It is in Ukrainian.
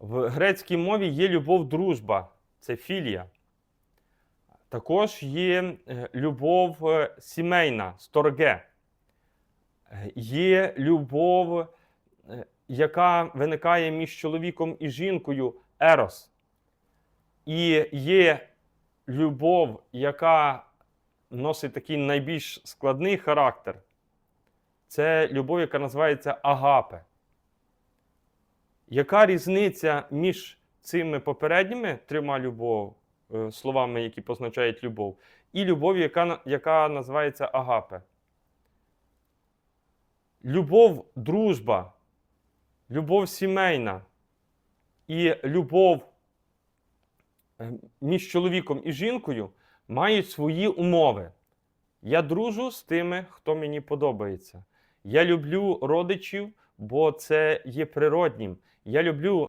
В грецькій мові є любов дружба, це філія. Також є е, любов е, сімейна, сторге. Є любов, е, яка виникає між чоловіком і жінкою ерос. І є любов, яка носить такий найбільш складний характер. Це любов, яка називається агапе. Яка різниця між цими попередніми трьома любов, е, словами, які позначають любов, і любов, яка, яка називається агапе? Любов, дружба, любов сімейна і любов е, між чоловіком і жінкою мають свої умови. Я дружу з тими, хто мені подобається. Я люблю родичів, бо це є природнім. Я люблю